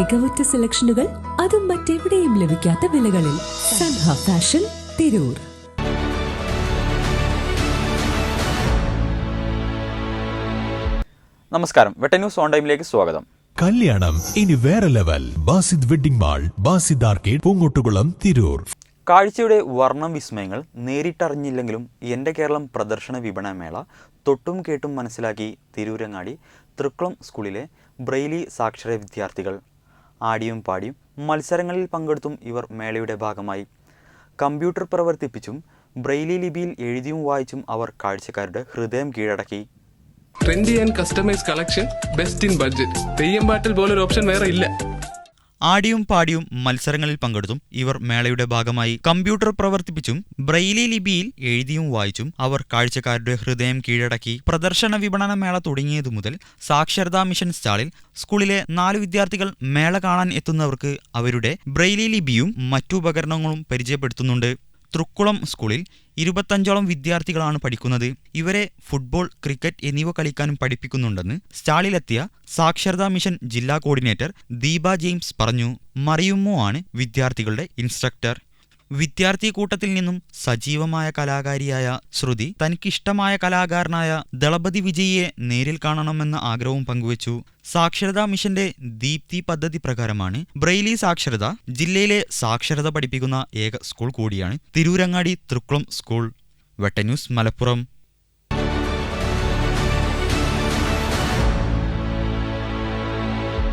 മികവുറ്റ സെലക്ഷനുകൾ അതും മറ്റെവിടെയും ലഭിക്കാത്ത വിലകളിൽ സൻഹ ഫാഷൻ തിരൂർ. നമസ്കാരം. വെട്ട ന്യൂസ് ഓൺ ടൈമിലേക്ക് സ്വാഗതം. കല്യാണം ഇനി വേറെ level. Basid wedding mall Basid arcade Poongottukulam Tirur. കാഴ്ചയുടെ വർണം വിസ്മയങ്ങൾ നേരിട്ടറിഞ്ഞില്ലെങ്കിലും എന്റെ കേരളം പ്രദർശന വിപണനമേള തൊട്ടും കേട്ടും മനസ്സിലാക്കി തിരൂരങ്ങാടി തൃക്കുളം സ്കൂളിലെ ബ്രെയിലി സാക്ഷര വിദ്യാർത്ഥികൾ ആടിയും പാടിയും മത്സരങ്ങളിൽ പങ്കെടുത്തും ഇവർ മേളയുടെ ഭാഗമായി. കമ്പ്യൂട്ടർ പ്രവർത്തിപ്പിച്ചും ബ്രെയിലി ലിപിയിൽ എഴുതിയും വായിച്ചും അവർ കാഴ്ചക്കാരുടെ ഹൃദയം കീഴടക്കി. Trendy and customise collection best in budget Theyyam പാട്ടിൽ പോലൊരു ഓപ്ഷൻ വേറെ ഇല്ല. ആടിയും പാടിയും മത്സരങ്ങളിൽ പങ്കെടുത്തും ഇവർ മേളയുടെ ഭാഗമായി കമ്പ്യൂട്ടർ പ്രവർത്തിപ്പിച്ചും ബ്രെയിലി ലിപിയിൽ എഴുതിയും വായിച്ചും അവർ കാഴ്ചക്കാരുടെ ഹൃദയം കീഴടക്കി പ്രദർശന വിപണന മേള തുടങ്ങിയതു മുതൽ സാക്ഷരതാ മിഷൻ സ്റ്റാളിൽ സ്കൂളിലെ നാല് വിദ്യാർത്ഥികൾ മേള കാണാൻ എത്തുന്നവർക്ക് അവരുടെ ബ്രെയിലി ലിപിയും മറ്റു ഉപകരണങ്ങളും പരിചയപ്പെടുത്തുന്നുണ്ട്. തൃക്കുളം സ്കൂളിൽ ഇരുപത്തഞ്ചോളം വിദ്യാർത്ഥികളാണ് പഠിക്കുന്നത്. ഇവരെ ഫുട്ബോൾ ക്രിക്കറ്റ് എന്നിവ കളിക്കാനും പഠിപ്പിക്കുന്നുണ്ടെന്ന് സ്റ്റാളിലെത്തിയ സാക്ഷരതാ മിഷൻ ജില്ലാ കോർഡിനേറ്റർ ദീപ ജെയിംസ് പറഞ്ഞു. മറിയുമ്മോ ആണ് വിദ്യാർത്ഥികളുടെ ഇൻസ്ട്രക്ടർ. വിദ്യാർത്ഥി കൂട്ടത്തിൽ നിന്നും സജീവമായ കലാകാരിയായ ശ്രുതി തനിക്കിഷ്ടമായ കലാകാരനായ ദളപതി വിജയിയെ നേരിൽ കാണണമെന്ന ആഗ്രഹവും പങ്കുവച്ചു. സാക്ഷരതാ മിഷന്റെ ദീപ്തി പദ്ധതി പ്രകാരമാണ് ബ്രെയിലി സാക്ഷരത ജില്ലയിലെ സാക്ഷരത പഠിപ്പിക്കുന്ന ഏക സ്കൂൾ കൂടിയാണ് തിരൂരങ്ങാടി തൃക്കുളം സ്കൂൾ. വെട്ടന്യൂസ് മലപ്പുറം.